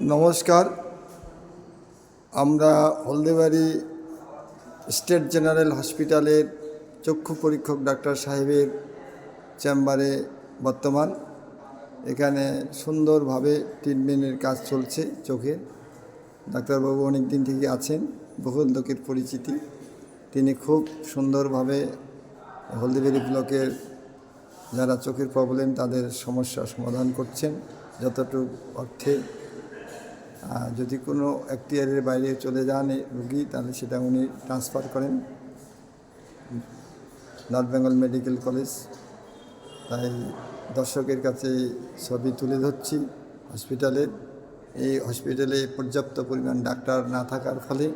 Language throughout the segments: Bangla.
নমস্কার। আমরা হলদিবাড়ি স্টেট জেনারেল হসপিটালের চক্ষু পরীক্ষক ডাক্তার সাহেবের চেম্বারে বর্তমান। এখানে সুন্দরভাবে ট্রিটমেন্টের কাজ চলছে চোখের। ডাক্তারবাবু অনেক দিন থেকে আছেন, বহুল লোকের পরিচিতি। তিনি খুব সুন্দরভাবে হলদিবাড়ি ব্লকের যারা চোখের প্রবলেম, তাদের সমস্যা সমাধান করছেন। যতটুকু অর্থে যদি কোনো এখতিয়ারের বাইরে চলে যান রুগী, তাহলে সেটা উনি ট্রান্সফার করেন। নর্থ বেঙ্গল মেডিকেল কলেজ তাই দর্শকের কাছে ছবি তুলে ধরছি হসপিটালের এই হসপিটালে পর্যাপ্ত পরিমাণ ডাক্তার না থাকার ফলে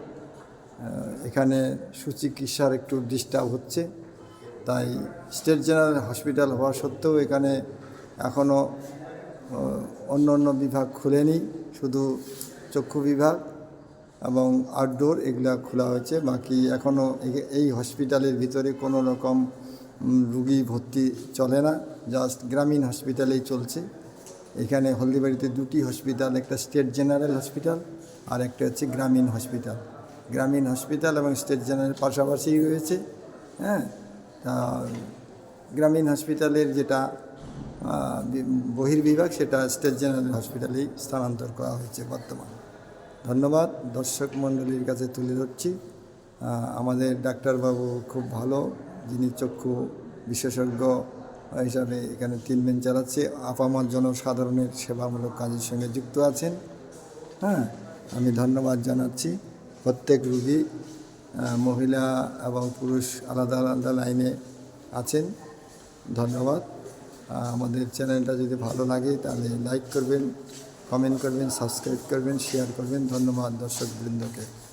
এখানে সুচিকিৎসার একটু ডিস্টার্ব হচ্ছে। তাই স্টেট জেনারেল হসপিটাল হওয়া সত্ত্বেও এখানে এখনও অন্য অন্য বিভাগ খুলেনি শুধু চক্ষু বিভাগ এবং আউটডোর এগুলা খোলা হয়েছে। বাকি এখনও এই হসপিটালের ভিতরে কোনো রকম রুগী ভর্তি চলে না। জাস্ট গ্রামীণ হসপিটালেই চলছে। এখানে হলদিবাড়িতে দুটি হসপিটাল একটা স্টেট জেনারেল হসপিটাল আর একটা হচ্ছে গ্রামীণ হসপিটাল গ্রামীণ হসপিটাল এবং স্টেট জেনারেল পাশাপাশি রয়েছে হ্যাঁ? তা গ্রামীণ হসপিটালের যেটা বহির্বিভাগ সেটা স্টেট জেনারেল হসপিটালেই স্থানান্তর করা হয়েছে বর্তমান। ধন্যবাদ, দর্শক মণ্ডলীর কাছে তুলে ধরছি। আমাদের ডাক্তারবাবু খুব ভালো, যিনি চক্ষু বিশেষজ্ঞ হিসাবে এখানে ট্রিটমেন্ট চালাচ্ছে, আপামার জনসাধারণের সেবামূলক কাজের সঙ্গে যুক্ত আছেন। হ্যাঁ আমি ধন্যবাদ জানাচ্ছি। প্রত্যেক রুগী মহিলা এবং পুরুষ আলাদা আলাদা লাইনে আছেন। ধন্যবাদ। আমাদের চ্যানেলটা যদি ভালো লাগে, তাহলে লাইক করবেন কমেন্ট করবেন সাবস্ক্রাইব করবেন শেয়ার করবেন। ধন্যবাদ দর্শকবৃন্দকে।